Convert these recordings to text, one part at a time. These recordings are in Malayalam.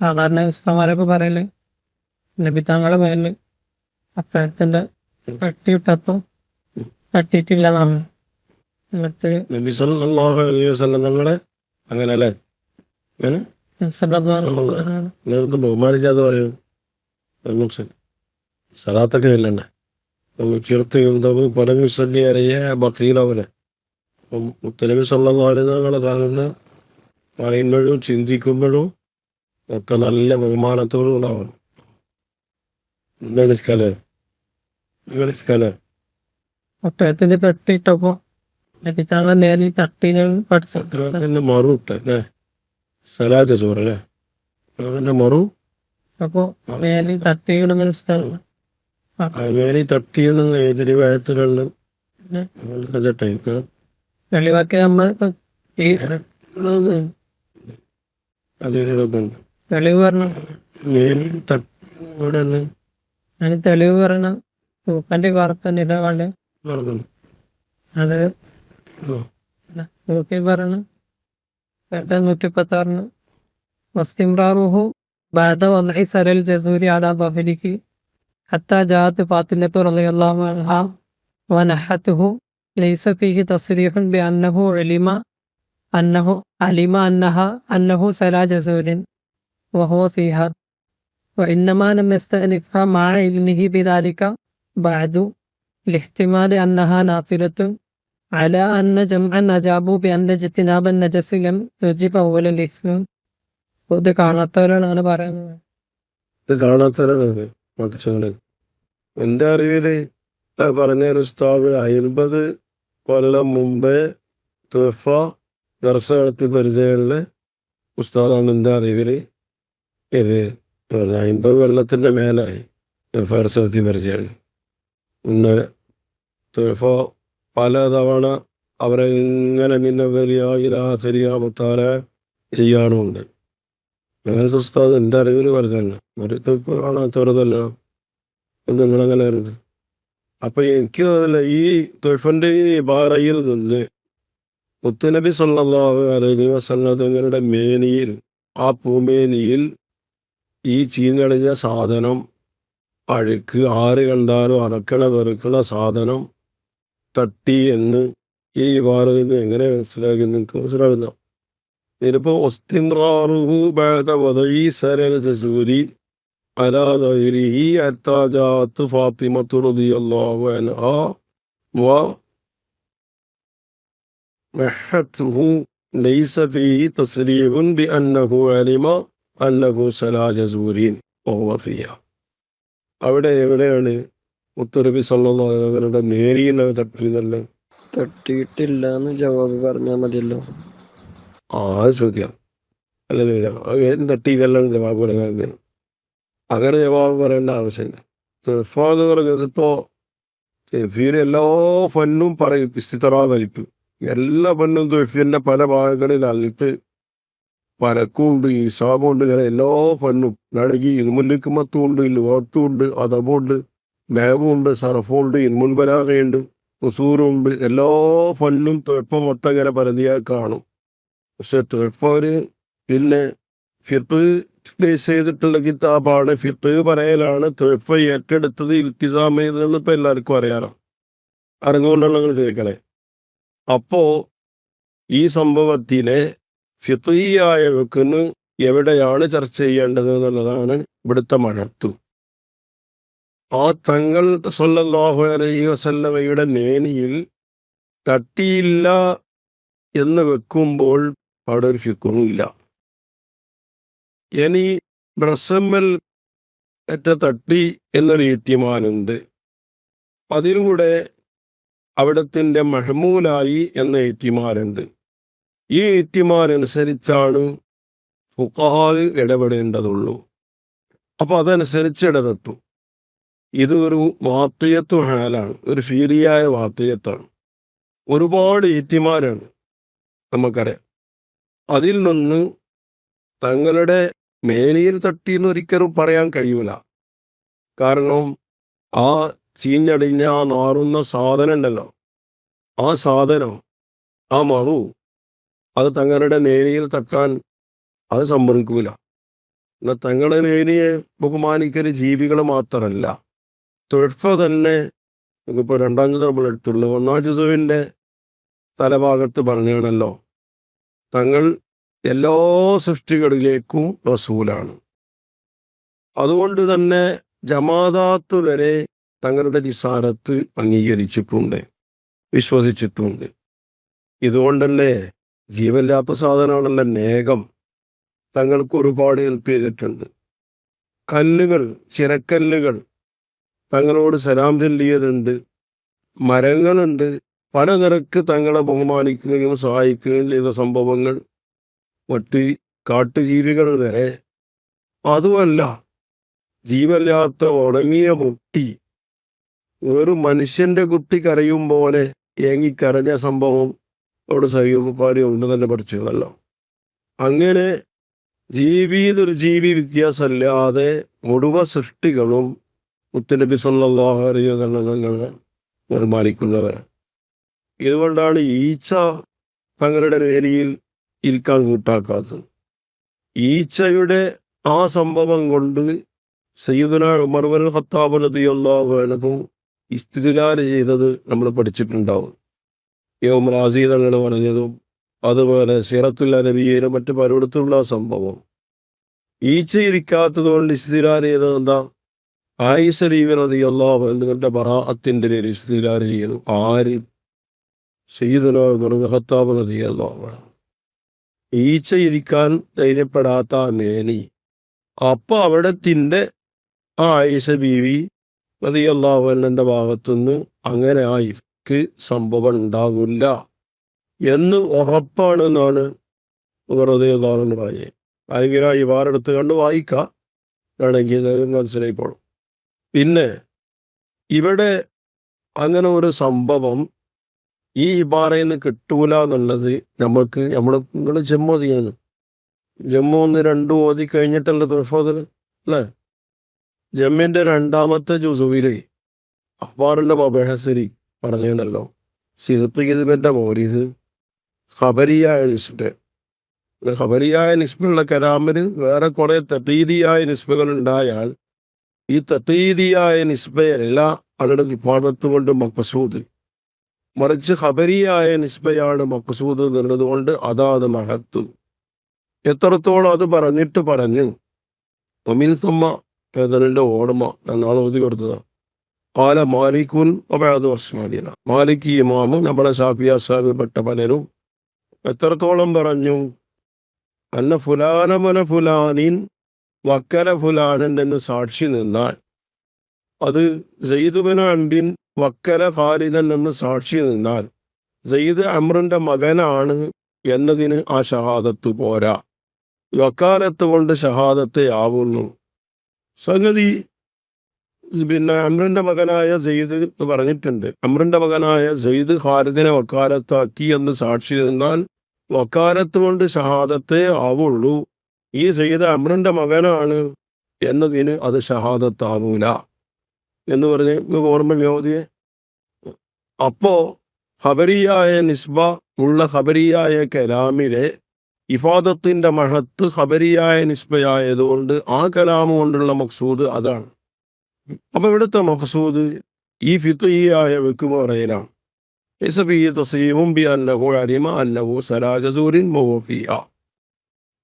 സാധാരണ ഉസ്താമാരൊക്കെ പറയൽ നബി തങ്ങളുടെ മേലിൽ അത്താഴത്തിന്റെ തട്ടിയിട്ടപ്പോ തട്ടിയിട്ടില്ല എന്നാണ് എന്നിട്ട് നബി സല്ലല്ലാഹു അലൈഹി വസല്ലം തങ്ങളെ അങ്ങനെ അല്ലേ അങ്ങനെ സല്ലല്ലാഹു നേരത്തെ ബഹുമാനിക്കാതെ പറയുന്നു സലാത്തൊക്കെ ഇല്ലണ്ടേ എഴുതുമ്പോൾ പലവി സല്ലി അറിയ ബക്കീലവനെ തങ്ങളെ താങ്കളുടെ പറയുമ്പോഴും ചിന്തിക്കുമ്പോഴും ഒക്കെ നല്ല ബഹുമാനത്തോടും ഉണ്ടാവണം. ഒട്ടകത്തിന്റെ തട്ടിയിട്ടപ്പോ നേരിൽ തട്ടീനെ മറു ചോറല്ലേ മറു. അപ്പോ തട്ടിയെന്ന് വെളിവാക്കി നമ്മൾ ഈ തെളിവുകളൊക്കെ തെളിവ് പറഞ്ഞു? ഇവിടെ തെളിവ് പറയണം തൂക്കന്റെ വറുത്ത നിലവാൾ അത് തൂക്കി പറഞ്ഞു? എട്ട് നൂറ്റിപ്പത്താറിന്. വസ്തിമ്രാറുഹു ബാധ വന്നൈ സരൽ ജസൂരി ആലാ ബഫലിക്ക് ഹത്ത ജാത്ത് ഫാത്തിമത്ത് റളിയല്ലാഹു വനഹത്തുഹു ലൈസ ഫീഹി തസ്രീഫൻ ബി അന്നഹു علم أنه علم أنها أنه سرى جزور وهو فيها وإنما لم يستأنفها مع علمه بذلك بعد لاحتمال أنها نافلة على أن جمعا أجابوا بأن اجتناب النجس لم يجب أول الإثم ഇത് കാണാത്തവരാണ് പറയുന്നത് ഇത് കാണാത്തവരാണ് മത്സ്യങ്ങളിൽ എൻ്റെ അറിവിൽ പറഞ്ഞ ഒരു സ്ഥാപന അൻപത് കൊല്ലം മുമ്പേ തുഫ ദർശ നടത്തി പരിചയമുള്ള ഉസ്താദാണ് എന്റെ അറിവിൽ ഇത് അമ്പത് വെള്ളത്തിന്റെ മേലായി ദർശ നടത്തി പരിചയമാണ് ഇന്ന് തുഫ പലതവണ അവരെ ഇങ്ങനെ നിന്നെ വലിയ ഇലാഹരിയാമത്താര ചെയ്യാറുമുണ്ട്. അങ്ങനത്തെ ഉസ്താദ് എന്റെ അറിവിൽ വലുതല്ല ഒരു തുപ്പ് ചെറുതല്ല. നിങ്ങളങ്ങനെ അറിയുന്നത് അപ്പൊ എനിക്ക് അതല്ല ഈ തൊഴിഫന്റെ ഈ ബാറയിൽ നിന്ന് മുത്തുനബി സല്ലാഹു അലൈഹി വസല്ലം തങ്ങളുടെ മേനിയിൽ ആ പൂമേനിയിൽ ഈ ചീഞ്ഞടിഞ്ഞ സാധനം അഴുക്ക് ആര് കണ്ടാലും അറക്കണ വെറുക്കണ സാധനം തട്ടി എന്ന് ഈ ബാറയിൽ എങ്ങനെ മനസ്സിലാക്കി നിങ്ങൾക്ക് മനസ്സിലാകുന്ന ഇതിപ്പോൾ ഒസ്തിൻറാറുഹു ബഅദ അത്താജാത്ത് സരൽ അൻഹ അലാ ظهره حتى جاءت فاطمة رضي الله عنها ومحته ليس فيه تصريح بأنه علم أنه سلا جزورين وهو فيها അവിടെ എവിടെയാണ് മുത്തുറബി സല്ലല്ലാഹുവിന്റെ നേരിയിൽ തട്ടിയതല്ലേ തട്ടിയിട്ടില്ല എന്ന് ജവാബ് പറഞ്ഞാൽ മതിയല്ലോ ആ അത് ചോദ്യം അല്ല തട്ടിയതെല്ലാം ജവാബ് പറയാൻ അങ്ങനെ ജവാബ് പറയേണ്ട ആവശ്യമില്ല തെഫ എന്ന് പറഞ്ഞത് ഇപ്പോൾ തെഫീന് എല്ലാ ഫന്നും പറയും ഇസ്തിത്തറ വലിപ്പ് എല്ലാ പെണ്ണും തെഫീന്റെ പല ഭാഗങ്ങളിൽ അല്ലിട്ട് പരക്കുണ്ട് ഈസാബുണ്ട് ഇങ്ങനെ എല്ലാ പെണ്ണും. നടുകി ഇൽമുല്ലിക്ക് മത്തുണ്ട് ലുവാത്തുണ്ട് അതമുണ്ട് മേവുണ്ട് സർഫുണ്ട് ഇൽമുൻബലാകയുണ്ട് ഉസൂറുണ്ട്. എല്ലാ ഫന്നും തൊഴപ്പം മൊത്തം ഇങ്ങനെ പരതിയായി കാണും. പക്ഷെ തൊഴപ്പവര് പിന്നെ ഫിത്ത് ബേസ് ചെയ്തിട്ടുള്ള കിതാബാണ്. ഫിത്ത് പറയലാണ് തൊഴപ്പ ഏറ്റെടുത്തത് ഇൽത്തിസാം ചെയ്തതെന്ന് ഇപ്പൊ എല്ലാവർക്കും അറിയാലോ. അറിഞ്ഞുകൊണ്ടുള്ള ചോദിക്കണേ. അപ്പോ ഈ സംഭവത്തിനെ ഫിത്തുയായ വെക്കുന്ന എവിടെയാണ് ചർച്ച ചെയ്യേണ്ടത് എന്നുള്ളതാണ് ഇവിടുത്തെ മഴത്തു ആ തങ്ങൾ സൊല്ലാഹു അലൈഹി വസല്ലമയുടെ നേനിയിൽ തട്ടിയില്ല എന്ന് വെക്കുമ്പോൾ അവിടെ ഒരു ഫിക്കുമില്ല ഇനി ബ്രസമ്മൽ ഏറ്റ തട്ടി എന്നൊരു ഏറ്റുമാനുണ്ട് അതിലൂടെ അവിടത്തിന്റെ മഹമൂലായി എന്ന ഏറ്റിമാരുണ്ട്. ഈ ഏറ്റിമാരനുസരിച്ചാണ് ഫുക്കാഹ് ഇടപെടേണ്ടതുള്ളൂ. അപ്പോൾ അതനുസരിച്ച് ഇടപെട്ടു. ഇത് ഒരു വാത്തയത്വ ഹാലാണ് ഒരു ഫീലിയായ വാത്തയത്താണ്. ഒരുപാട് ഏറ്റിമാരാണ് നമുക്കറിയാം. അതിൽ നിന്ന് തങ്ങളുടെ മേനിയിൽ തട്ടിയെന്ന് ഒരിക്കലും പറയാൻ കഴിയൂല. കാരണം ആ ചീഞ്ഞടിഞ്ഞ ആ നാറുന്ന സാധനം ഉണ്ടല്ലോ ആ സാധനം ആ മറു അത് തങ്ങളുടെ നേരിയിൽ തക്കാൻ അത് സംഭവിക്കൂല. എന്നാൽ തങ്ങളുടെ നേരിയെ ബഹുമാനിക്കുന്ന ജീവികൾ മാത്രമല്ല തുഴപ്പ തന്നെ നമുക്കിപ്പോൾ രണ്ടാം ചിത്രം നമ്മൾ എടുത്തുള്ളൂ ഒന്നാം ജുതുവിന്റെ തലഭാഗത്ത് പറഞ്ഞാണല്ലോ തങ്ങൾ എല്ലാ സൃഷ്ടികളിലേക്കും റസൂലാണ്. അതുകൊണ്ട് തന്നെ ജമാദാത്ത് വരെ തങ്ങളുടെ നിസാരത്ത് അംഗീകരിച്ചിട്ടുണ്ട് വിശ്വസിച്ചിട്ടുണ്ട്. ഇതുകൊണ്ടല്ലേ ജീവനില്ലാത്ത സാധനമാണെന്ന നേകം തങ്ങൾക്ക് ഒരുപാട് ഹെൽപ്പ് ചെയ്തിട്ടുണ്ട്. കല്ലുകൾ ചിരക്കല്ലുകൾ തങ്ങളോട് സലാം ചൊല്ലിയതുണ്ട്. മരങ്ങളുണ്ട്. പലനിരക്ക് തങ്ങളെ ബഹുമാനിക്കുകയും സഹായിക്കുകയും ചെയ്ത സംഭവങ്ങൾ മറ്റ് കാട്ടുജീവികൾ വരെ. അതുമല്ല ജീവനില്ലാത്ത ഉണങ്ങിയ കുട്ടി ഒരു മനുഷ്യന്റെ കുട്ടി കരയും പോലെ ഏങ്ങിക്കരഞ്ഞ സംഭവം അവിടെ സഹീപാരി ഉണ്ട് തന്നെ പഠിച്ചതല്ലോ അങ്ങനെ ജീവി ഒരു ജീവി വ്യത്യാസമല്ലാതെ മുഴുവൻ സൃഷ്ടികളും മുത്തനബി സല്ലല്ലാഹു അലൈഹി വസല്ലം നിർമ്മാണിക്കുന്നവർ. ഇതുകൊണ്ടാണ് ഈച്ച തങ്ങളുടെ വേലിയിൽ ഇരിക്കാൻ കൂട്ടാക്കാത്തത്. ഈച്ചയുടെ ആ സംഭവം കൊണ്ട് സയ്യിദുന ഉമർവൽ ഖത്താബ് നദിയുള്ള അൻഹു ഇസ്തിദലാൽ ചെയ്തത് നമ്മൾ പഠിച്ചിട്ടുണ്ടാവും. യോം റാസി തങ്ങൾ പറഞ്ഞതും അതുപോലെ സിറത്തുൽ നബിയിലും മറ്റു പലയിടത്തുള്ള സംഭവം. ഈച്ച ഇരിക്കാത്തത് കൊണ്ട് ഇസ്തിദലാൽ ചെയ്തത് എന്താ? റളിയല്ലാഹു അൻഹുവിന്റെ ബറാഅത്തിന്റെ പേരിൽ ഇസ്തിദലാൽ ചെയ്തു. ആര്? സീതനോ ഉമർ ഖത്താബ് റളിയല്ലാഹു അൻഹു. ഈച്ച ഇരിക്കാൻ ധൈര്യപ്പെടാത്ത മേനി. അപ്പൊ അവിടത്തിന്റെ ആ ആയിഷ ബീവി റതിയല്ലാഹുവിന്റെ ഭാഗത്തുനിന്ന് അങ്ങനെ ആയിക്ക് സംഭവം ഉണ്ടാകില്ല എന്ന് ഉറപ്പാണെന്നാണ് വെറുതെ എന്ന് പറഞ്ഞത്. ഭയങ്കര ഈ വാരെടുത്ത് കണ്ട് വായിക്കാം വേണമെങ്കിൽ പിന്നെ ഇവിടെ അങ്ങനെ ഒരു സംഭവം ഈ ഇബാറയിൽ നിന്ന് കിട്ടൂല എന്നുള്ളത് നമ്മൾക്ക് നമ്മൾ നിങ്ങൾ ജമ്മു ഓതിയാണ് ജമ്മു ഒന്ന് രണ്ടും ഓതി കഴിഞ്ഞിട്ടല്ല തുറഫോദൽ അല്ലേ? ജമ്മിന്റെ രണ്ടാമത്തെ ജുസുവിൽ അഖ്ബാറിന്റെ മബഹസരി പറഞ്ഞല്ലോ സിദപ്പിന്റെ മോരീസ് ഖബരിയായ നിസ്ബ് ഖബരിയായ നിസ്ബുള്ള കരാമിന് വേറെ കുറേ തട്ടീതിയായ നിസ്ബകൾ ഉണ്ടായാൽ ഈ തട്ടീതിയായ നിസ്ബയല്ല അവരുടെ വിഭാഗത്ത് കൊണ്ട് മഖസൂദ്. മറിച്ച് ഖബരിയായ നിസ്ബയാണ് മഖസൂദ് എന്നുള്ളത് കൊണ്ട് മഹത്തു എത്രത്തോളം അത് പറഞ്ഞിട്ട് പറഞ്ഞു. ഒമിൻ തുമ്മ ഏതലിന്റെ ഓർമ്മ എന്നാണ് ഓതി കൊടുത്തത് കാല മാലിക്കുൻ അബാദ് വസ്മാലിന മാലിക് ഇമാമും നമ്മുടെ ഷാഫിയ സാഹിബിൽപ്പെട്ട പലരും എത്രത്തോളം പറഞ്ഞു? അന്ന ഫുലാനമന ഫുലാനിൻ വക്കല ഫുലാനൻ എന്ന് സാക്ഷി നിന്നാൽ അത് സെയ്ദുബിൻ അമ്പിൻ വക്കല ഖാലിദൻ എന്ന് സാക്ഷി നിന്നാൽ സെയ്ദ് അമ്രന്റെ മകനാണ് എന്നതിന് ആ ഷഹാദത്ത് പോരാ. വക്കാലത്ത് കൊണ്ട് ഷഹാദത്തെ ആവുന്നു. സംഗതി പിന്നെ അമ്രന്റെ മകനായ സെയ്ദ് എന്ന് പറഞ്ഞിട്ടുണ്ട്. അമ്രന്റെ മകനായ സെയ്ദ് ഖാലിദിനെ വക്കാലത്താക്കി എന്ന് സാക്ഷി നിന്നാൽ വക്കാലത്ത് കൊണ്ട് ഷഹാദത്തെ ആവുള്ളൂ. ഈ സെയ്ദ് അമ്രന്റെ മകനാണ് എന്നതിന് അത് ഷഹാദത്താവൂല. എന്ന് പറഞ്ഞ് ഓർമ്മ യോതിയെ അപ്പോ ഹബരിയായ നിസ്ബ ഉള്ള ഹബരിയായ കലാമിലെ ഇഫാദത്തിന്റെ മഹത്ത് ഹബരിയായ നിസ്ബയായതുകൊണ്ട് ആ കലാമ് കൊണ്ടുള്ള മക്സൂദ് അതാണ്. അപ്പോൾ ഇവിടുത്തെ മക്സൂദ് ഈ ഫിത്തുയായ വെക്കുമറയിലാണ്.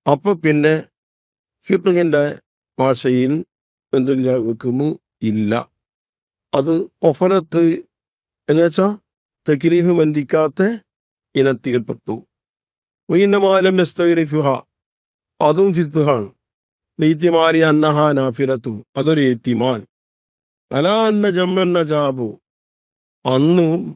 അപ്പൊ പിന്നെ ഫിത്തുവിന്റെ ഭാഷയിൽ എന്തില്ല വെക്കുമു? ഇല്ല. അത് ഒഫലത്ത് എന്നുവെച്ചാൽ തെക്കിലീഫ് ബന്ധിക്കാത്ത ഇനത്തിൽപ്പെട്ടു വൈനമാലം നസ്തഗ്രിഫുഹ അതും ഫിത്തുഹാണ് നീത്തിമാരി അന്നഹ നാഫിലത്തു. അതൊരു ഏത്തിമാൻ. അലാ അന്ന ജമ്മൻ നജാബു. അന്ന്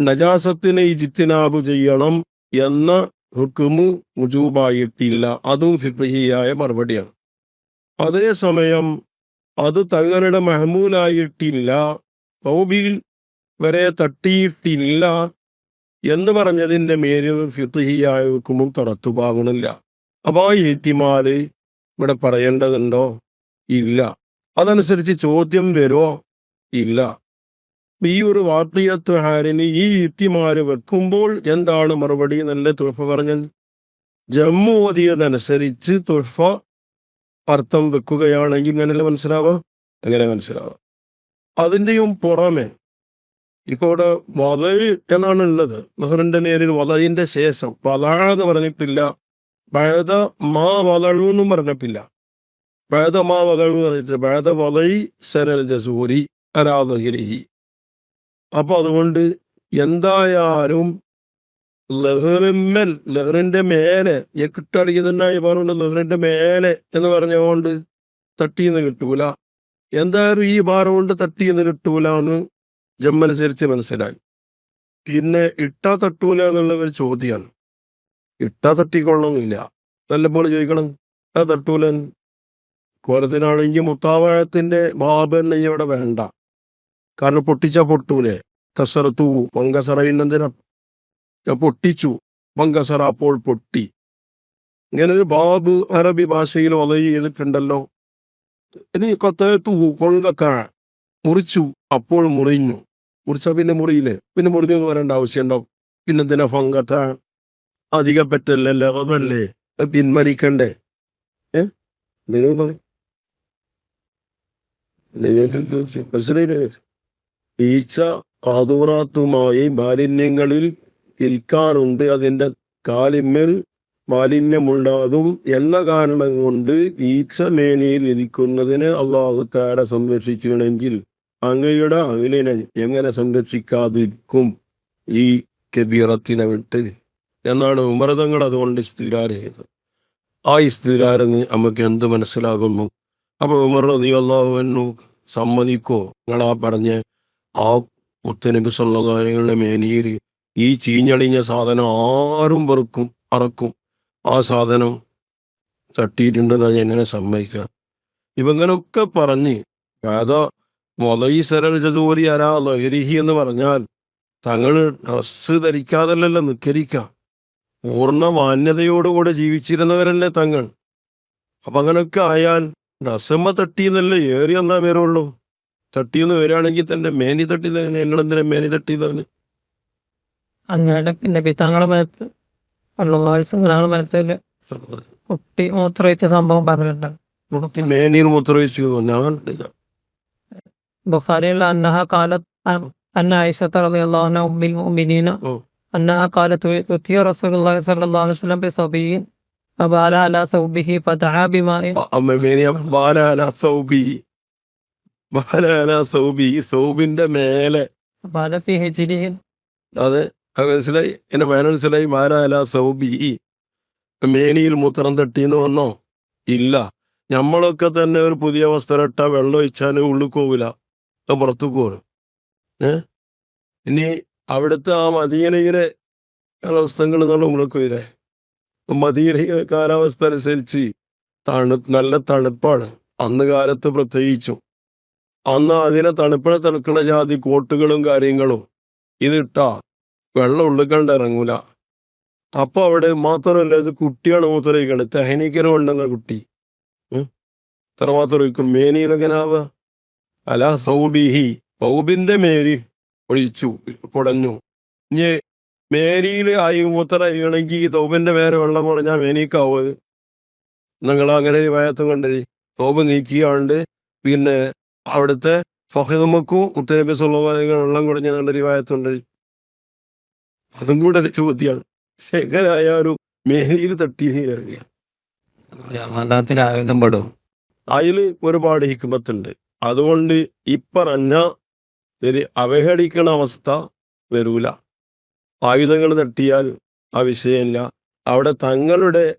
നജാസത്തിനെ ഇജിത്തിനാബു ചെയ്യണം എന്ന ഹുക്കുമു മുജൂബായിട്ടില്ല. അതും ഫിഫിയായ മറുപടിയാണ്. അതേസമയം അത് തങ്ങളുടെ മഹമൂലായിട്ടില്ല. തൗബിൽ വരെ തട്ടിയിട്ടില്ല. എന്ന് പറഞ്ഞതിന്റെ മേലിൽ ഫിത്തുഹിയായ ഹുക്കുമും തറത്തുപാകണില്ല അപ്പൊ ആ ഏറ്റിമാൽ ഇവിടെ പറയേണ്ടതുണ്ടോ? ഇല്ല. അതനുസരിച്ച് ചോദ്യം വരുമോ? ഇല്ല. ഈ ഒരു വാർത്തയത്ത് ഹാരിന് ഈ ഇത്തിമാര് വെക്കുമ്പോൾ എന്താണ് മറുപടി നല്ല തുഴഫ പറഞ്ഞത്? ജമ്മു ഓതിയതനുസരിച്ച് തുഴഫ അർത്ഥം വെക്കുകയാണെങ്കിൽ ഇങ്ങനെയല്ലേ മനസ്സിലാവുക? എങ്ങനെ മനസ്സിലാവുക? അതിന്റെയും പുറമെ ഇപ്പോടെ വലയ് എന്നാണ് ഉള്ളത്. മെഹറിന്റെ നേരിൽ വലയിന്റെ ശേഷം വല എന്ന് പറഞ്ഞിട്ടില്ല. പഴത മാ വളഴു എന്നും പറഞ്ഞിട്ടില്ല. പഴത മാ വളഴു പറഞ്ഞിട്ട് പഴത വലയി സരൽ ജസൂരി അരാധഗിരി അപ്പൊ അതുകൊണ്ട് എന്തായാലും ലഹറിന്മേൽ ലഹറിന്റെ മേലെ എക്കിട്ടടിക്കുന്നതായി പറഞ്ഞു ലഹറിന്റെ മേലെ എന്ന് പറഞ്ഞുകൊണ്ട് തട്ടിന്ന് കിട്ടൂല. എന്തായാലും ഈ ഭാരം കൊണ്ട് തട്ടിന്ന് കിട്ടൂല എന്ന് ജമ്മനുസരിച്ച് മനസ്സിലായി. പിന്നെ ഇട്ടാ തട്ടൂല എന്നുള്ള ഒരു ചോദ്യമാണ് ഇട്ടാ തട്ടിക്കൊള്ളണമെന്നില്ല നല്ലപോലെ ചോദിക്കണം. ആ തട്ടൂലൻ. കോലത്തിനാണെങ്കിൽ മുത്താവാഴത്തിന്റെ ബാബന്നെ ഇവിടെ വേണ്ട. കാരണം പൊട്ടിച്ച പൊട്ടൂലെ. കസറത്തു പങ്കസറ പിന്നെന്തിനാ? ഞാൻ പൊട്ടിച്ചു. പങ്കസറ അപ്പോൾ പൊട്ടി. ഇങ്ങനൊരു ബാബ് അറബി ഭാഷയിൽ ഒതയി ചെയ്തിട്ടുണ്ടല്ലോ. ഇനി കൊത്തത്തു കൊങ്കക്ക മുറിച്ചു അപ്പോൾ മുറിഞ്ഞു. മുറിച്ച പിന്നെ മുറിയില്ലേ? പിന്നെ മുറിഞ്ഞു എന്ന് പറയേണ്ട പിന്നെ പിന്നെന്തിനാ ഫങ്കത്ത അധികം പറ്റല്ലേ അത് പിന്മരിക്കണ്ടേ ഈച്ച കാതൂറാത്തുമായി മാലിന്യങ്ങളിൽ ഇരിക്കാറുണ്ട് അതിന്റെ കാലിന്മേൽ മാലിന്യമുണ്ടാകും. എന്ന കാരണം കൊണ്ട് ഈച്ച മേനിയിൽ ഇരിക്കുന്നതിന് അള്ളാഹുക്കാരെ സംരക്ഷിക്കണമെങ്കിൽ അങ്ങയുടെ അങ്ങനെ എങ്ങനെ സംരക്ഷിക്കാതിരിക്കും ഈ കബീറത്തിനെ വിട്ട്? എന്നാണ് ഉമരതങ്ങൾ അതുകൊണ്ട് ഇസ്തിരാർ ചെയ്തത്. ആ സ്ഥിരാരെന്ന് നമുക്ക് എന്ത് മനസ്സിലാകുന്നു? അപ്പോൾ ഉമർ നീ അള്ളാഹുവിനു സമ്മതിക്കോ? നിങ്ങളാ പറഞ്ഞ ആ മുത്തനബി സല്ലല്ലാഹുവിന്റെ മേനിയിൽ ഈ ചീഞ്ഞളിഞ്ഞ സാധനം ആരും വെറുക്കും അറക്കും. ആ സാധനം തട്ടിയിട്ടുണ്ടെന്ന് എങ്ങനെ സമ്മതിക്കുക ഇവങ്ങനൊക്കെ പറഞ്ഞ് അതാ മൊലയി സരൽ ജതൂരി അരാ ലഹരിഹി എന്ന് പറഞ്ഞാൽ തങ്ങൾ ഡ്രസ് ധരിക്കാതല്ലല്ലോ നിക്കരിക്ക പൂർണ മാന്യതയോടുകൂടെ ജീവിച്ചിരുന്നവരല്ലേ തങ്ങൾ. അപ്പം അങ്ങനെയൊക്കെ ആയാൽ ഡ്രസ്സമ്മ തട്ടിയെന്നല്ലേ ഏറി എന്നാ പേരുള്ളൂ. തട്ടിയെന്ന് വരികയാണെങ്കിൽ തന്നെ മേനി തട്ടി എന്നോടെന്തിനാ മേനി തട്ടി തന്നെ അങ്ങനെ പിന്നെ പിതാങ്ങളെ മരത്ത് വെള്ളവാഴ്ച മേത്തിൽ കുട്ടി മൂത്രയിച്ച സംഭവം പറഞ്ഞിട്ടുണ്ട്. മേനിയിൽ മുദ്രവെച്ചു ഞാൻ بخاري أنها قالت أن عائشة رضي الله عنها أم المؤمنين أوه. أنها قالت أتي رسول الله صلى الله عليه وسلم بصبي فبال على ثوبه فدعا بماء അമ്മ മേനിയ ബാലാല സൗബി ബാലാല സൗബി സൗബിന്റെ മേലെ بال في هجره അത് അത് മനസ്സിലായി എന്റെ മേന മനസ്സിലായി ബാലാല സൗബി മേനിയിൽ മൂത്രം തട്ടിന്ന് വന്നോ ഇല്ല നമ്മളൊക്കെ തന്നെ ഒരു പുതിയ വസ്ത്രം ഇട്ടാ വെള്ളം ഒഴിച്ചാൽ ഉള്ളിൽ പോവില്ല അത് പുറത്തു പോരും ഏ? ഇനി അവിടുത്തെ ആ മദീനയിലെ കാലാവസ്ഥകൾ എന്നുള്ള ഉള്ളിൽ വരെ മദീന കാലാവസ്ഥ അനുസരിച്ച് തണു നല്ല തണുപ്പാണ്. അന്ന് കാലത്ത് പ്രത്യേകിച്ചും. അന്ന് അതിനെ തണുപ്പിനെ തണുക്കുന്ന ജാതി കോട്ടുകളും കാര്യങ്ങളും ഇതിട്ടാ വെള്ളം ഉള്ളിക്കണ്ട് ഇറങ്ങൂല. അപ്പൊ അവിടെ മാത്രമല്ല ഇത് കുട്ടിയാണ് മൂത്രയിക്കണത് തെഹനിക്കരം ഉണ്ടെന്ന കുട്ടി. ഇത്ര മാത്രം മേനിയിലൊക്കെ ആവുക അല സൗബിഹി സൗബിന്റെ മേരി ഒഴിച്ചു കുടഞ്ഞു ഇനി മേരിയിൽ ആയി മൂത്ര ഈ സൗബിന്റെ മേരെ വെള്ളം കുറഞ്ഞാൽ മേനിക്കാവ്. നിങ്ങൾ അങ്ങനെ വായത്തും കണ്ടേ സൗബ് നീക്കിയാണ്ട് പിന്നെ അവിടുത്തെ ഫഹിദമക്കും മുത്തനബി സുല്ലാഹി വെള്ളം കുടഞ്ഞ നല്ല രീവായത്തുണ്ട് അതും കൂടെ ഒരു ചോദ്യമാണ് പക്ഷെ ഒരു മേലിയിൽ തട്ടി ഇറങ്ങിയ. മതത്തിൽ ആയുധം പെടും. അതിൽ ഒരുപാട് ഹിക്മത്തുണ്ട്. അതുകൊണ്ട് ഇപ്പറഞ്ഞ ഒരു അവഹേളിക്കണ അവസ്ഥ വരൂല. ആയുധങ്ങൾ തട്ടിയാൽ ആ വിഷയമില്ല. അവിടെ തങ്ങളുടെ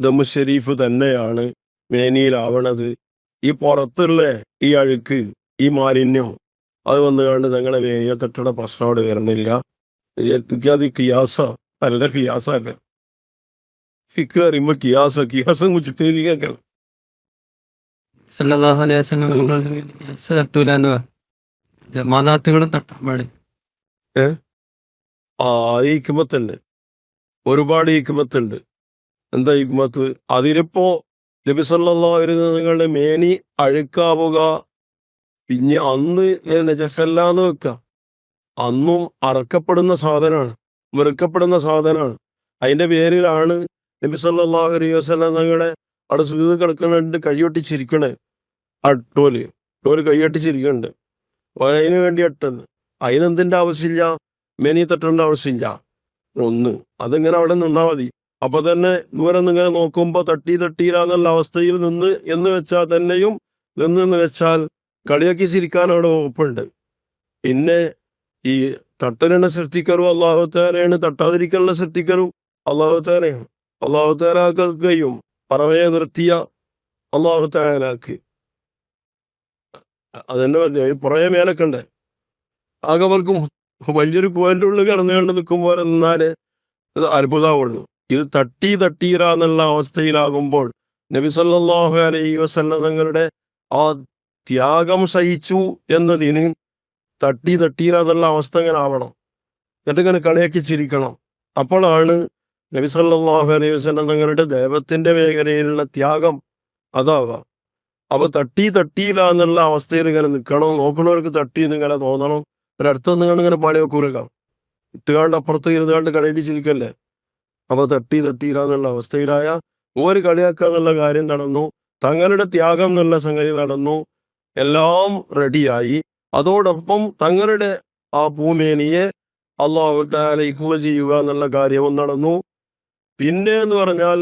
ദമു ഷെരീഫ് തന്നെയാണ് മേനിയിലാവണത്. ഈ പുറത്തുള്ള ഈ അഴുക്ക് ഈ മാലിന്യം അത് വന്നു കണ്ട് തങ്ങളെ മേനിയെ തട്ടുള്ള പ്രശ്നം അവിടെ വരുന്നില്ല. ഏൽപ്പിക്കാതെ കിയാസ അല്ല കിയാസ അല്ല? ഫിക്ക് അറിയുമ്പോൾ കിയാസ കിയാസം കുച്ചിട്ട് അലൈഹി വസല്ലം ആ ഈ ഒരുപാട് ഹിക്മത്തുണ്ട്. എന്താ ഹിക്മത്ത്? അതിലിപ്പോ നബി നിങ്ങളുടെ മേനി അഴുക്കാവുക പിന്നെ അന്ന് നജസല്ലാന്ന് വെക്ക അന്നും അറക്കപ്പെടുന്ന സാധനമാണ് വെറുക്കപ്പെടുന്ന സാധനമാണ്. അതിന്റെ പേരിലാണ് നബി സല്ലല്ലാഹു അലൈഹി വസല്ലം തങ്ങളെ അവിടെ സുജൂദ് കിടക്കുന്നുണ്ട് കൈയൊട്ടിച്ചിരിക്കണേ ആ ടോൽ ടോൽ കൈയൊട്ടിച്ചിരിക്കുന്നുണ്ട് അതിന് വേണ്ടി എട്ടെന്ന്. അതിനെന്തിന്റെ ആവശ്യമില്ല? മെനി തട്ടേണ്ട ആവശ്യമില്ല. ഒന്ന് അതിങ്ങനെ അവിടെ നിന്നാൽ മതി? അപ്പൊ തന്നെ ദൂരെ ഇങ്ങനെ നോക്കുമ്പോൾ തട്ടി തട്ടിയില്ല എന്നുള്ള അവസ്ഥയിൽ നിന്ന് എന്ന് വെച്ചാൽ തന്നെയും നിന്നെന്ന് വെച്ചാൽ കളിയാക്കി ചിരിക്കാൻ അവിടെ വകുപ്പുണ്ട്. പിന്നെ ഈ തട്ടലിനെ സൃഷ്ടിക്കറും അള്ളാഹുത്താരെയാണ് തട്ടാതിരിക്കലിനെ സൃഷ്ടിക്കറും അള്ളാഹുത്താരെയാണ് അള്ളാഹുത്താരാക്കുകയും പറവയെ നിർത്തിയ അള്ളാഹുത്താരാക്ക് അതെന്നെ പറഞ്ഞു ഈ പുറകെ ആകെ അവർക്കും വലിയൊരു കോലിന്റെ ഉള്ളിൽ കിടന്നുകൊണ്ട് നിൽക്കുമ്പോൾ എന്നാൽ ഇത് അത്ഭുതമാവുള്ളു ഇത് തട്ടി തട്ടീരാന്നുള്ള അവസ്ഥയിലാകുമ്പോൾ നബി സല്ലല്ലാഹു അലൈഹി വസല്ലം തങ്ങളുടെ ആ ത്യാഗം സഹിച്ചു എന്നതിന് തട്ടി തട്ടീരാന്നുള്ള അവസ്ഥ ഇങ്ങനെ ആവണം. എന്നിട്ട് ഇങ്ങനെ കളിയാക്കി ചിരിക്കണം. അപ്പോഴാണ് നബി സല്ലല്ലാഹു അലൈഹി വസല്ലം ദൈവത്തിന്റെ മേഖലയിലുള്ള ത്യാഗം അതാവാം. അപ്പൊ തട്ടി തട്ടിയില്ല എന്നുള്ള അവസ്ഥയിൽ ഇങ്ങനെ നിൽക്കണം. നോക്കണവർക്ക് തട്ടി എന്നിങ്ങനെ തോന്നണം. ഒരടുത്ത് നിങ്ങൾ ഇങ്ങനെ പാടി വെക്കൂരക്കാം ഇട്ടുകാണ്ട് അപ്പുറത്ത് ഇരുന്നുകാണ്ട് കടയിൽ ചിരിക്കല്ലേ അപ്പൊ തട്ടി തട്ടിയില്ല എന്നുള്ള അവസ്ഥയിലായ ഒരു കളിയാക്കുക എന്നുള്ള കാര്യം നടന്നു. തങ്ങളുടെ ത്യാഗം എന്നുള്ള സംഗതി നടന്നു. എല്ലാം റെഡിയായി. അതോടൊപ്പം തങ്ങളുടെ ആ ഭൂമേനിയെ അള്ളാഹു ഇക്കുക ചെയ്യുക എന്നുള്ള കാര്യവും നടന്നു. പിന്നെ എന്ന് പറഞ്ഞാൽ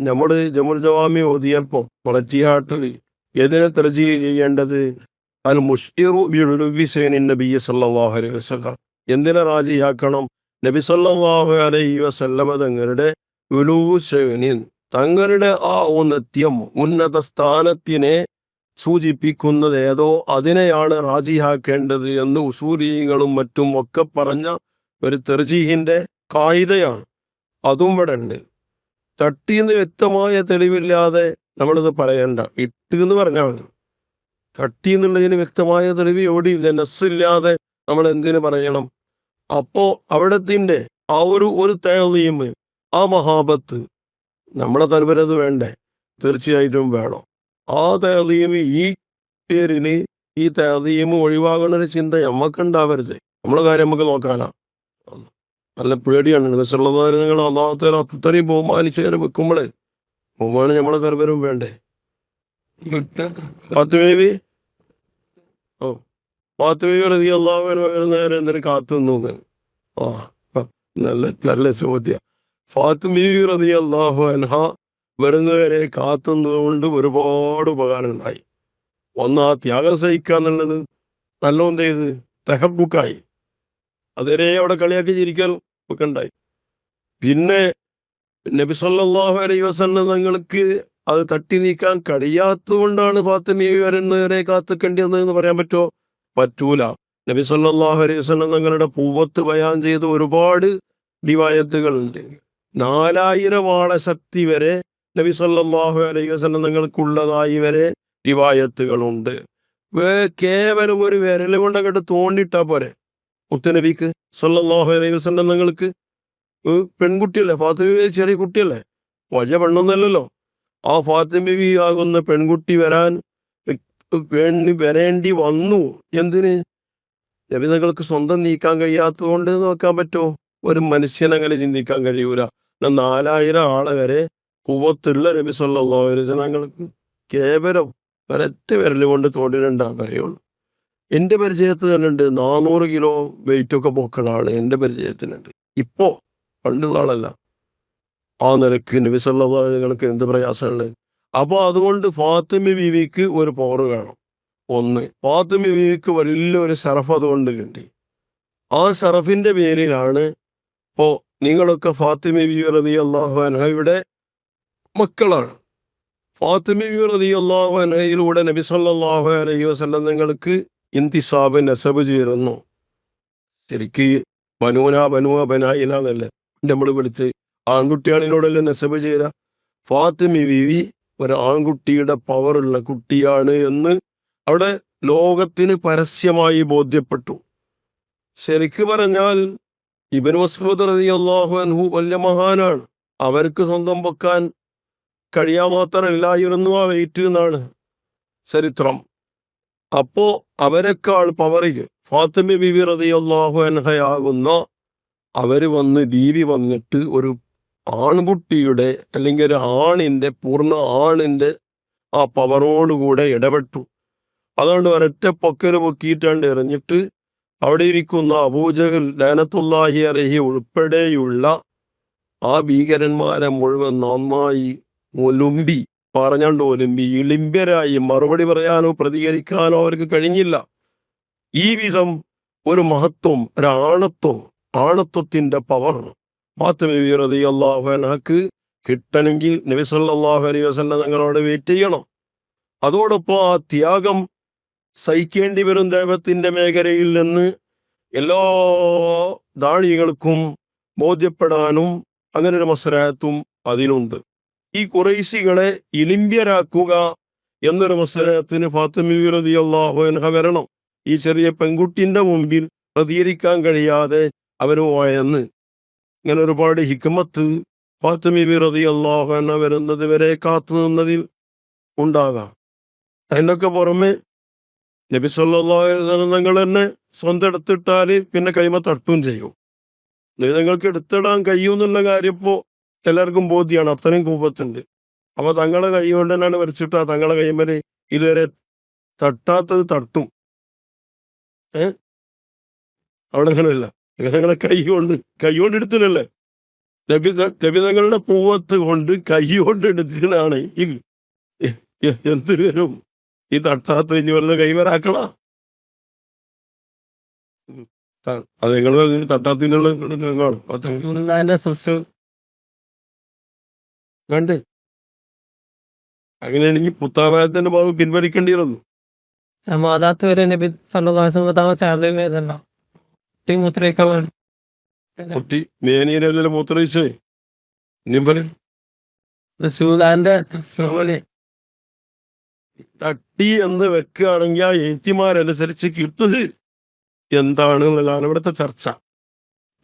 നമ്മുടെ ജമുൽ ജവാമി ഓതിയപ്പോൾ മുളറ്റിയാട്ടിൽ എതിനെ തെരജി ചെയ്യേണ്ടത് അൽ മുഷ്ഇറു ബിഉലുവിസൈനിൻ നബി സല്ലല്ലാഹു അലൈഹി വസല്ലം. എന്തിനെ റാജിയാക്കണം? നബി സല്ലല്ലാഹു അലൈഹി വസല്ലമ തങ്ങളുടെ ഉലൂസൈനിൻ തങ്ങളുടെ ആ ഉന്നത്യം ഉന്നത സ്ഥാനത്തിനെ സൂചിപ്പിക്കുന്നത് ഏതോ അതിനെയാണ് റാജിയാക്കേണ്ടത് എന്ന് ഉസൂരികളും മറ്റും ഒക്കെ പറഞ്ഞ ഒരു തെർജീഹിന്റെ കായികയാണ്. അതും ഇവിടെ ഉണ്ട്. തട്ടിന്ന് വ്യക്തമായ തെളിവില്ലാതെ നമ്മളിത് പറയണ്ട. ഇട്ട് എന്ന് പറഞ്ഞാൽ മതി. തട്ടി എന്നുള്ളതിന് വ്യക്തമായ തെളിവ് എവിടെയില്ല നെസ്സില്ലാതെ നമ്മൾ എന്തിനു പറയണം? അപ്പോ അവിടത്തിന്റെ ആ ഒരു ഒരു തേളിയും ആ മഹാബത്ത് നമ്മളെ തലവരത് വേണ്ടേ? തീർച്ചയായിട്ടും വേണം. ആ തേളിയും ഈ പേരിന് ഈ തേളിയും ഒഴിവാകുന്ന ഒരു ചിന്ത നമുക്കുണ്ടാവരുത് നമ്മളെ കാര്യം നമുക്ക് നോക്കാനാ. നല്ല പേടിയാണ്. നിങ്ങൾ അള്ളാഹത്തെ അത്രയും ബഹുമാനിച്ച് വെക്കുമ്പോഴേ ബഹുമാനം നമ്മളെ തലവരും വേണ്ടേ? പാത്തുമേവി ഓ. പാത്തുമേവി റതി അള്ളാഹുവിന് നേരെ എന്തൊരു കാത്തു നിന്നു ആ നല്ല നല്ല ചോദ്യം. ഫാത്തുമീവി റതി അള്ളാഹു അൻഹ വരുന്നവരെ കാത്തുന്നതുകൊണ്ട് ഒരുപാട് ഉപകാരം ഉണ്ടായി ഒന്ന് ആ ത്യാഗം സഹിക്കുക എന്നുള്ളത് നല്ലോണം ചെയ്ത് തെഹബുക്കായി അതുവരെ അവിടെ കളിയാക്കി ചിരിക്കാൻ ഒക്കെ ഉണ്ടായി. പിന്നെ നബി സല്ലല്ലാഹു അലൈഹി വസല്ലം തങ്ങൾക്ക് അത് തട്ടി നീക്കാൻ കഴിയാത്തതുകൊണ്ടാണ് ഫാത്തിമി വരുന്നവരെ കാത്തുക്കേണ്ടി വന്നതെന്ന് പറയാൻ പറ്റുമോ? പറ്റൂല. നബി സല്ലല്ലാഹു അലൈഹി വസ്ലം തങ്ങളുടെ പൂവത്ത് ബയാൻ ചെയ്ത ഒരുപാട് ഡിവായത്തുകളുണ്ട് നാലായിരം ആളശക്തി വരെ നബി സല്ലല്ലാഹു അലൈഹി വസല്ലം തങ്ങൾക്കുള്ളതായി വരെ ഡിവായത്തുകളുണ്ട് കേവലം ഒരു വിരൽ കൊണ്ടങ്ങോട്ട് തോണ്ടിട്ടാ പോരെ? മുത്തനബിക്ക്? സല്ലല്ലാഹു അലൈഹി വസല്ലം തങ്ങൾക്ക് പെൺകുട്ടിയല്ലേ? ഫാത്തിമ ചെറിയ കുട്ടിയല്ലേ? വലിയ പെണ്ണൊന്നല്ലല്ലോ ആ ഫാത്തിമ ആകുന്ന പെൺകുട്ടി വരാൻ വേണ്ടി വരേണ്ടി വന്നു. എന്തിന്? രവിതകൾക്ക് സ്വന്തം നീക്കാൻ കഴിയാത്തതുകൊണ്ട് നോക്കാൻ പറ്റുമോ? ഒരു മനുഷ്യനങ്ങനെ ചിന്തിക്കാൻ കഴിയൂല. നാലായിരം ആളെ വരെ കുവത്തുള്ള നബി വസല്ലം ഞങ്ങൾക്ക് കേവലം വരറ്റ് വിരലുകൊണ്ട് കൊണ്ട് തോണ്ടിരണ്ടാ പറയുള്ളൂ. എന്റെ പരിചയത്തിൽ തന്നെ ഉണ്ട് നാനൂറ് കിലോ വെയിറ്റ് ഒക്കെ ആൾ എന്റെ പരിചയത്തിനുണ്ട്. ഇപ്പോ പണ്ടുള്ള ആളല്ല. ആ നിലയ്ക്ക് നിങ്ങൾക്ക് എന്ത് പ്രയാസമുള്ളത് അപ്പോൾ അതുകൊണ്ട് ഫാത്തിമ ബിവിക്ക് ഒരു പവർ വേണം. ഒന്ന് ഫാത്തിമ ബീവിക്ക് വലിയൊരു ഷറഫ് അതുകൊണ്ട് കിട്ടി ആ ഷറഫിന്റെ പേരിലാണ് ഇപ്പോൾ നിങ്ങളൊക്കെ ഫാത്തിമ ബീവി റതി അള്ളാഹു അൻഹയുടെ മക്കളാണ്. ഫാത്തിമ ബീവി റതി അള്ളാഹു അൻഹയിലൂടെ നബി സല്ലല്ലാഹു അലൈഹി നിങ്ങൾക്ക് ഇന്തിസാബ് നെസബ് ചേരുന്നു. ശരിക്ക് ബനൂന ബനുവ ബനായിന നമ്മൾ വിളിച്ച് ആൺകുട്ടിയാണിനോടല്ലേ നെസബ് ചേര? ഫാത്തിമി വിവി ഒരു ആൺകുട്ടിയുടെ പവറുള്ള കുട്ടിയാണ് എന്ന് അവിടെ ലോകത്തിന് പരസ്യമായി ബോധ്യപ്പെട്ടു. ശരിക്ക് പറഞ്ഞാൽ ഇബൻ മസൂദ് റതി അള്ളാഹു അൻഹു വലിയ മഹാനാണ്. അവർക്ക് സ്വന്തം പൊക്കാൻ കഴിയാൻ മാത്രമില്ലായിരുന്നു ആ വെയിറ്റ് എന്നാണ് ചരിത്രം. അപ്പോ അവരെക്കാൾ പവറിക്ക് ഫാത്തിമ ബിബി റളിയല്ലാഹു അൻഹയാകുന്ന അവർ വന്ന് ദീവി വന്നിട്ട് ഒരു ആൺകുട്ടിയുടെ അല്ലെങ്കിൽ ഒരു ആണിന്റെ പൂർണ ആണിന്റെ ആ പവറോടുകൂടെ ഇടപെട്ടു. അതുകൊണ്ട് ഒരൊറ്റ പൊക്കൽ പൊക്കിയിട്ടാണ്ട് എറിഞ്ഞിട്ട് അവിടെ ഇരിക്കുന്ന അബൂജഹൽ ലാനത്തുല്ലാഹി അലഹി ഉൾപ്പെടെയുള്ള ആ ഭീകരന്മാരെ മുഴുവൻ നന്നായി ഒലുമ്പി പറഞ്ഞാണ്ട് പോലും ഇളിമ്പ്യരായി മറുപടി പറയാനോ പ്രതികരിക്കാനോ അവർക്ക് കഴിഞ്ഞില്ല. ഈ വിധം ഒരു മഹത്വം ഒരാണത്വം ആണത്വത്തിന്റെ പവർ മാത്രമേ റതി അള്ളാഹുനക്ക് കിട്ടണമെങ്കിൽ നബി സല്ലല്ലാഹു അലൈഹി വസല്ലം ഞങ്ങളോട് വെയിറ്റ് ചെയ്യണം. അതോടൊപ്പം ആ ത്യാഗം സഹിക്കേണ്ടി വരും ദൈവത്തിന്റെ മേഖലയിൽ നിന്ന് എല്ലാ ദാഴികൾക്കും ബോധ്യപ്പെടാനും അങ്ങനെ ഒരു മത്സരത്തും അതിലുണ്ട്. ഈ കുറൈസികളെ ഇലിമ്പ്യരാക്കുക എന്നൊരു മത്സരത്തിന് ഫാത്തിമി റതി അള്ളാഹുനഹ വരണം. ഈ ചെറിയ പെൺകുട്ടിന്റെ മുമ്പിൽ പ്രതികരിക്കാൻ കഴിയാതെ അവർ പോയെന്ന്. ഇങ്ങനെ ഒരുപാട് ഹിക്മത്ത് ഫാത്തിമി റതി അള്ളാഹുന വരുന്നത് വരെ കാത്തു നിന്നതിൽ ഉണ്ടാകാം. അതിന്റെയൊക്കെ പുറമെ നബി സല്ലാങ്ങൾ തന്നെ സ്വന്തം എടുത്തിട്ടാൽ പിന്നെ കൈമ തട്ടും ചെയ്യും. നിങ്ങൾക്ക് എടുത്തിടാൻ കഴിയുമെന്നുള്ള കാര്യം ഇപ്പോൾ എല്ലാവർക്കും ബോധ്യമാണ് അത്രയും കൂപത്തുണ്ട്. അപ്പൊ തങ്ങളെ കൈ കൊണ്ട് തന്നെയാണ് വരച്ചിട്ട് ആ തങ്ങളെ വരെ ഇതുവരെ തട്ടാത്തത് തട്ടും. ഏ? അവിടെ അങ്ങനെയല്ല. നിങ്ങളെ കൈ കൊണ്ട് കൈ കൊണ്ട് എടുത്തില്ലല്ലേ? ലഭിതങ്ങളുടെ പൂവത്ത് കൊണ്ട് കൈ കൊണ്ട് എടുത്തിട്ടാണ് ഈ എന്തൊരു വരും ഈ തട്ടാത്ത ഇനി വെറുതെ കൈവരാക്കള അത് നിങ്ങൾ തട്ടാത്തിനുള്ള കണ്ട്. അങ്ങനെയാണെങ്കിൽ പുത്താറായത്തിന്റെ ഭാഗം പിൻവലിക്കേണ്ടിയിരുന്നു. മാതാത്ത് വരെ നബി മുത്രയൊക്കെ കുട്ടി മൂത്രയിച്ചേ തട്ടി എന്ന് വെക്കുകയാണെങ്കിൽ ആ ഏറ്റിമാരനുസരിച്ച് കിട്ടുന്നത് എന്താണ് എന്നുള്ളതാണ് ഇവിടുത്തെ ചർച്ച.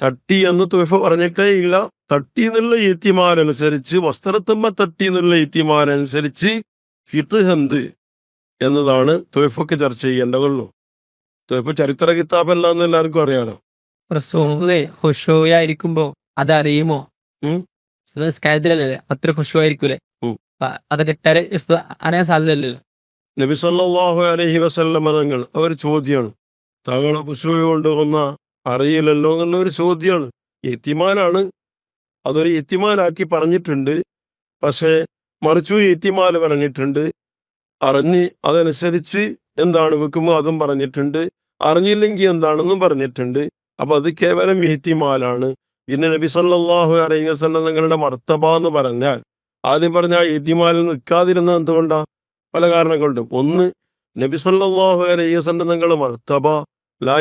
തട്ടി എന്ന് തുഫ പറഞ്ഞിട്ടേ ഇല്ല. തട്ടി എന്നുള്ള ഏറ്റിമാരനുസരിച്ച് വസ്ത്രത്തുമ്മ തട്ടി എന്നുള്ള ഏറ്റിമാരനുസരിച്ച് കിട്ട് എന്ത് എന്നതാണ് തുഫക്ക് ചർച്ച ചെയ്യേണ്ടതുള്ളൂ. തുഫ ചരിത്ര കിതാബല്ല എന്ന് എല്ലാവർക്കും അറിയാലോ. ായിരിക്കുമ്പോ അതറിയുമോ. അത്ര ഹുഷോ ആയിരിക്കൂലേ അതൊക്കെ അറിയാൻ സാധ്യതയല്ലല്ലോ. നബി സല്ലല്ലാഹു അലൈഹി മതങ്ങൾ തങ്ങൾ അവർ ചോദ്യമാണ് താങ്കളെ പുഷ്പ കൊണ്ടുവന്ന അറിയില്ലല്ലോ എന്നുള്ളൊരു ചോദ്യമാണ് എത്തിമാനാണ്. അതൊരു എത്തിമാനാക്കി പറഞ്ഞിട്ടുണ്ട്. പക്ഷേ മറിച്ചു എത്തിമാല പറഞ്ഞിട്ടുണ്ട്. അറിഞ്ഞ് അതനുസരിച്ച് എന്താണ് വെക്കുമ്പോൾ അതും പറഞ്ഞിട്ടുണ്ട്. അറിഞ്ഞില്ലെങ്കിൽ എന്താണെന്നും പറഞ്ഞിട്ടുണ്ട്. അപ്പൊ അത് കേവലം എത്തിമാലാണ് പിന്നെ നബി സല്ലാഹു അലൈഹി തങ്ങളുടെ മർത്തബ എന്ന് പറഞ്ഞാൽ ആദ്യം പറഞ്ഞ എത്തിമാലിൽ നിൽക്കാതിരുന്നത് എന്തുകൊണ്ടാ? പല കാരണങ്ങളുണ്ട്. ഒന്ന് നബി സല്ലാഹു അലൈഹി തങ്ങളുടെ മർത്തബ ലാ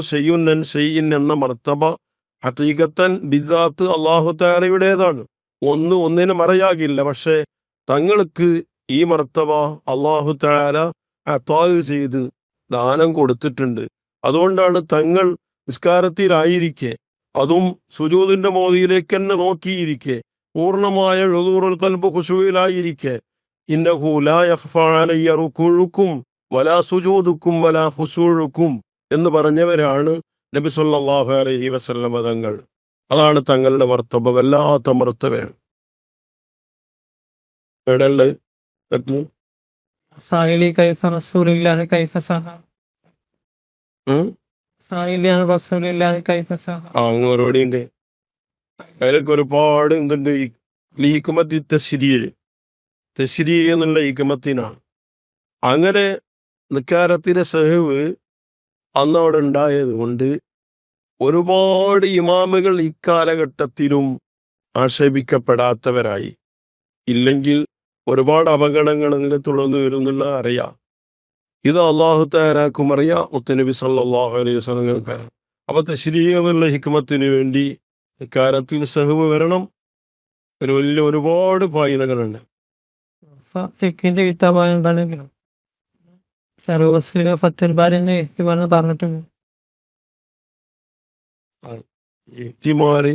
സെയ്യുന്നൻ സെയ്യിൻ എന്ന മർത്തബ ഹഖീഖത്തൻ ബിദാത്ത് അള്ളാഹു താരയുടേതാണ് ഒന്ന് ഒന്നിന് മറയാകില്ല. പക്ഷേ തങ്ങൾക്ക് ഈ മർത്തബ അള്ളാഹു താര അത്താവ് ചെയ്ത് ദാനം കൊടുത്തിട്ടുണ്ട്. അതുകൊണ്ടാണ് തങ്ങൾ നിസ്കാരത്തിലായിരിക്കെ അതും സുജൂദിന്റെ മോദിയിലേക്ക് തന്നെ നോക്കിയിരിക്കെ പൂർണമായ ഴുതൂറുൽ കൽബ് ഖുശൂയിലായിരിക്കെ ഇന്നഹു ലാ യഖ്ഫാ അലയ്യ വലാ സുജൂദുക്കും വലാ ഖുശൂഉക്കും എന്ന് പറഞ്ഞവരാണ് നബി സല്ലല്ലാഹു അലഹി വസല്ലമ തങ്ങൾ. അതാണ് തങ്ങളുടെ മർത്തബ. വല്ലാത്ത മർത്തവേ എവിടെയുണ്ട്? സായിലി കൈഫ റസൂലില്ലാഹി കൈഫ സഹ. ഉം? സായിലിയാണ് റസൂലില്ലാഹി കൈഫ സഹ. ആ അങ്ങ് അതിലൊക്കെ ഒരുപാട് എന്തുണ്ട്? ലീക്കുമത്തി തശ്രീര് തശ്രീ. എന്നുള്ള ഈക്കുമത്തിനാണ് അങ്ങനെ നിക്കാരത്തിന്റെ സഹവ് അന്ന് അവിടെ ഉണ്ടായത് കൊണ്ട് ഒരുപാട് ഇമാമുകൾ ഇക്കാലഘട്ടത്തിലും ആക്ഷേപിക്കപ്പെടാത്തവരായി. ഇല്ലെങ്കിൽ ഒരുപാട് അപകടങ്ങൾ അതിനെ തുടർന്ന് വരുന്നുള്ള അറിയാം. ഇത് അള്ളാഹു താരാക്കും അറിയാം. മുത്തനബി സല്ലാഹു അലൈഹി വസല്ലം അപ്പൊ തശ്രീ എന്നുള്ള ഹിക്മത്തിന് വേണ്ടി ഇക്കാലത്തിൽ സഹവ് വരണം. ഒരു വലിയ ഒരുപാട് പായനകളുണ്ട്. ഫിഖിന്റെ കിതാബാണെങ്കിലും സർവസ്ലിക ഫത്തുൽ എന്ന് പറഞ്ഞിട്ടുണ്ട്. ഈറ്റിമാര്.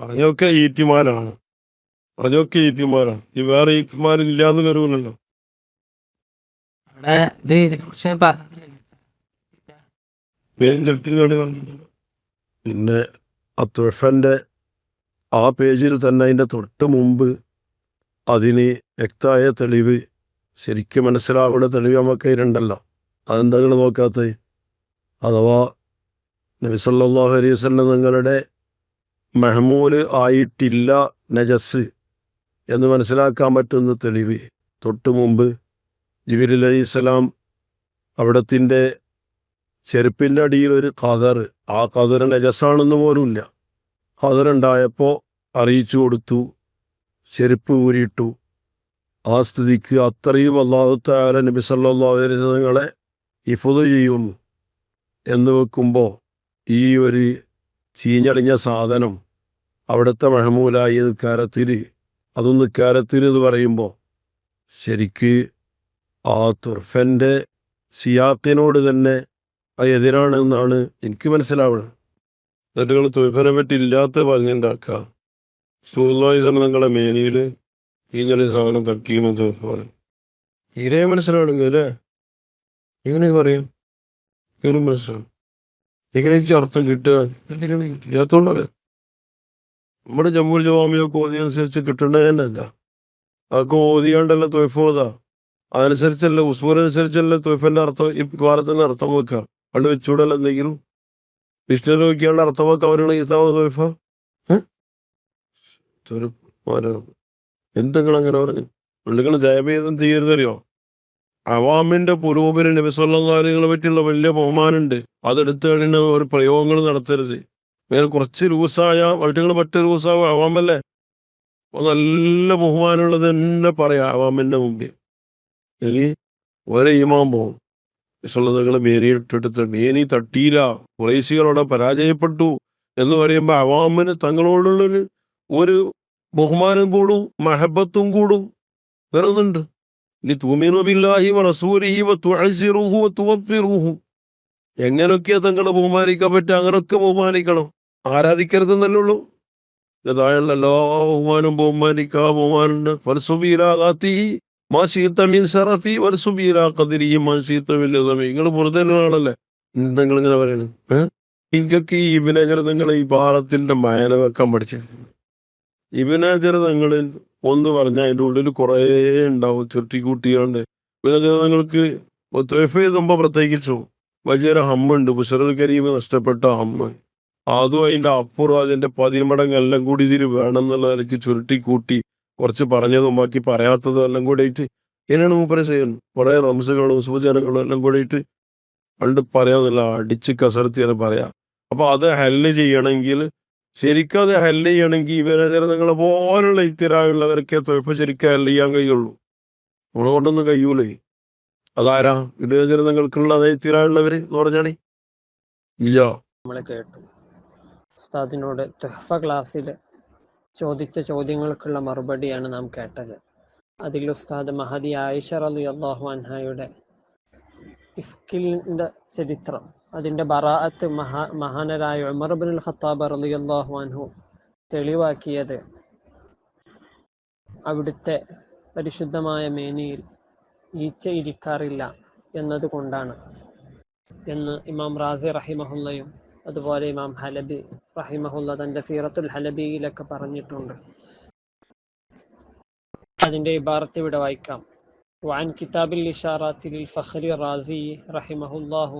പറഞ്ഞൊക്കെ ഈറ്റിമാരാണ്. പറഞ്ഞൊക്കെ ഈറ്റിമാരാണ്. ഈ വേറെ ഈറ്റിമാരില്ലാന്ന് പറഞ്ഞിട്ടില്ല. പിന്നെ അത്തുഴഫന്റെ ആ പേജിൽ തന്നെ അതിന്റെ തൊട്ട് മുമ്പ് അതിന് വ്യക്തമായ തെളിവ് ശരിക്കും മനസ്സിലാവുന്ന തെളിവ് നമുക്ക് കയ്യിലുണ്ടല്ലോ. അതെന്താ നിങ്ങൾ നോക്കാത്തത് അഥവാ നബിസല്ലാഹു അലൈഹി വസല്ലം നിങ്ങളുടെ മെഹമൂൽ ആയിട്ടില്ല നജസ് എന്ന് മനസ്സിലാക്കാൻ പറ്റുന്ന തെളിവ്. തൊട്ട് മുമ്പ് ജിബിർ അലൈഹി സ്വലാം അവിടത്തിന്റെ ചെരുപ്പിന്റെ അടിയിൽ ഒരു കതർ ആ കതർ നജസാണെന്ന് പോലുമില്ല. കതറുണ്ടായപ്പോൾ അറിയിച്ചു കൊടുത്തു. ചെരുപ്പ് ഊരിയിട്ടു. ആ സ്ഥിതിക്ക് അത്രയും അള്ളാഹു താല നബി സല്ലല്ലാഹു അലൈഹി ചെയ്യും എന്ന് വെക്കുമ്പോൾ ഈ ഒരു ചീഞ്ഞടിഞ്ഞ സാധനം അവിടുത്തെ മഹമൂലായി നിൽക്കാരത്തിൽ അതും നിൽക്കാരത്തിൽ എന്ന് പറയുമ്പോൾ ശരിക്ക് ആ തുർഫന്റെ സിയാക്കിനോട് തന്നെ അത് എതിരാണെന്നാണ് എനിക്ക് മനസ്സിലാവുന്നത്. എന്നിട്ട് തുർഫനെ പറ്റി ഇല്ലാത്ത പറഞ്ഞുണ്ടാക്കുക സൂല്ലായി നിങ്ങളുടെ മേനിയിൽ ഈഞ്ഞളി സാധനം തട്ടിയെന്ന് തുർഫ പറയും. ഇരേ മനസ്സിലാവണമെങ്കിൽ അല്ലേ? ഇങ്ങനെ പറയും. ഇങ്ങനെ മനസ്സിലാവും. എനിക്ക് അർത്ഥം കിട്ടുക. ഇല്ലാത്തോണ്ടല്ലേ നമ്മുടെ ജമ്മു ജവാമിയോ കോതി അനുസരിച്ച് കിട്ടേണ്ടതല്ല അതൊക്കെ ഓതിയാണ്ടല്ല തൊയ്ഫോതാ അതനുസരിച്ചല്ല ഉസ്മൂരനുസരിച്ചല്ല തൊയ്ഫന്റെ അർത്ഥം ഈ വാരത്തിന്റെ അർത്ഥം വെക്കുക പണ്ട് വെച്ചൂടല്ല എന്തെങ്കിലും? വിഷ്ണു നോക്കിയാണ്ട് അർത്ഥം വെക്കുക അവരാണ് ഈത്താവ് തൊയ്ഫ? എന്തെങ്കിലും അങ്ങനെ പറഞ്ഞു. നിങ്ങൾ ജയഭേദം ചെയ്യരുതറിയോ അവാമിന്റെ പുരോഗമന കാര്യങ്ങളെ പറ്റിയുള്ള വലിയ ബഹുമാനമുണ്ട്. അതെടുത്ത് കഴിഞ്ഞ ഒരു പ്രയോഗങ്ങൾ നടത്തരുത്. മേൽ കുറച്ച് ലൂസായ വട്ടികൾ മറ്റു ലൂസാവും അവാമല്ലേ? അപ്പൊ നല്ല ബഹുമാനമുള്ളത് തന്നെ പറയാം അവാമിന്റെ മുമ്പിൽ. എനിക്ക് ഒരേ ഈമാൻ പോകും വിശ്വലതകൾ മേരിയിട്ടെടുത്ത് മേനി തട്ടിയില്ല കുറേശികളോടെ പരാജയപ്പെട്ടു എന്ന് പറയുമ്പോൾ അവാമിന് തങ്ങളോടുള്ളൊരു ഒരു ബഹുമാനം കൂടും മഹബത്തും കൂടും. വരുന്നുണ്ട് എങ്ങനെയൊക്കെയാ തങ്ങളെ ബഹുമാനിക്കാൻ പറ്റുക? അങ്ങനെയൊക്കെ ബഹുമാനിക്കണം. ആരാധിക്കരുതെന്നല്ലേ ഉള്ളൂ. താഴെയുള്ള എല്ലാ ബഹുമാനം ബഹുമാനിക്കുക ബഹുമാനുണ്ട് സറഫി വൽസുബീല കതിരി മാസീത്ത വലുതമി നിങ്ങൾ നിങ്ങൾ ഇങ്ങനെ പറയണേ? ഇങ്ങനെ ഈ നിങ്ങൾ ഈ പാളത്തിന്റെ മയന വെക്കാൻ പഠിച്ചു? ഇബിനജർ നിങ്ങളിൽ ഒന്ന് പറഞ്ഞാൽ അതിന്റെ ഉള്ളിൽ കുറേ ഉണ്ടാവും ചുരുട്ടി കൂട്ടിയാണ്ട്. ഇബിനജർ നിങ്ങൾക്ക് തൊയ്ഫ് എഴുതുമ്പോൾ പ്രത്യേകിച്ചു. വലിയൊരു ഹമ്മുണ്ട്. ബുഷറൽ കരീം നഷ്ടപ്പെട്ട ഹമ്മ്. അതും അതിന്റെ അപ്പുറം അതിന്റെ പതിമടങ്ങ് എല്ലാം കൂടി ഇതിൽ വേണം എന്നുള്ള നിലയ്ക്ക് ചുരുട്ടി കൂട്ടി കുറച്ച് പറഞ്ഞതും ബാക്കി പറയാത്തതും എല്ലാം കൂടെ ആയിട്ട് എന്നാണ് മൂപ്പരെ ചെയ്യുന്നത്. കുറേ റംസുകളും സൂചനകളും എല്ലാം കൂടെ ആയിട്ട് പണ്ട് പറയാമെന്നില്ല അടിച്ച് കസർത്തിയാണ് പറയാം. അപ്പോൾ അത് ഹെല്ല് ചെയ്യണമെങ്കിൽ ശരിക്കും അത് ഹെല്ല് ചെയ്യണമെങ്കിൽ ഇവരെ നിങ്ങളെ പോലുള്ള ഇത്തിരായുള്ളവരൊക്കെ തൊഴിപ്പ് ശരിക്കും ഹെല്ല് ചെയ്യാൻ കഴിയുള്ളൂ. നമ്മളെ കൊണ്ടൊന്നും കഴിയൂലേ. അതാരാ? ഇത് നിങ്ങൾക്കുള്ള അതേ ഇത്തിരായുള്ളവര് എന്ന് പറഞ്ഞാണേ ഇല്ല. നമ്മളെ കേട്ടു. ഉസ്താദിനോട് തൊഹഫ ക്ലാസ്സിൽ ചോദിച്ച ചോദ്യങ്ങൾക്കുള്ള മറുപടിയാണ് നാം കേട്ടത്. അതിൽ ഉസ്താദ് മഹദി ആയിഷ അലി അള്ളാഹു അൻഹയുടെ ഇഫ്കിലിന്റെ ചരിത്രം അതിൻ്റെ ബറാഅത്ത് മഹാ മഹാനരായ ഉമർ ബിൻ ഖത്താബ് റലി അള്ളാഹു അൻഹു തെളിവാക്കിയത് അവിടുത്തെ പരിശുദ്ധമായ മേനിയിൽ ഈച്ച ഇരിക്കാറില്ല എന്നതുകൊണ്ടാണ് എന്ന് ഇമാം റാസി റഹിമഹുല്ലയും അതുപോലെ ഇമാം ഹലബി റഹിമഹുല്ല തന്റെ സീറത്തുൽ ഹലബിയിലൊക്കെ പറഞ്ഞിട്ടുണ്ട് അതിന്റെ ഇബാറത്ത് ഇവിടെ വായിക്കാം وعن كتاب الإشارات للفخر الرازي رحمه الله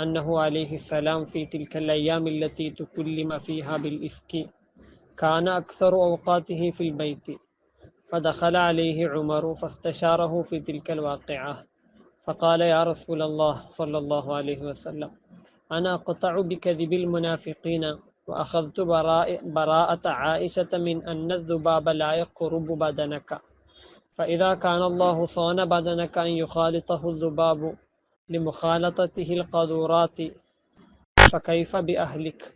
أنه عليه السلام في تلك الأيام التي تكلم فيها بالإفك. كان أكثر أوقاته في البيت. فدخل عليه عمر فاستشاره في تلك الواقعة. فقال يا رسول الله صلى الله عليه وسلم أنا أقطع بكذب المنافقين وأخذت براء براءة عائشة من أن الذباب لا يقرب بدنك. فإذا كان الله صان بدنك أن يخالطه الذباب لمخالطته القذورات فكيف بأهلك؟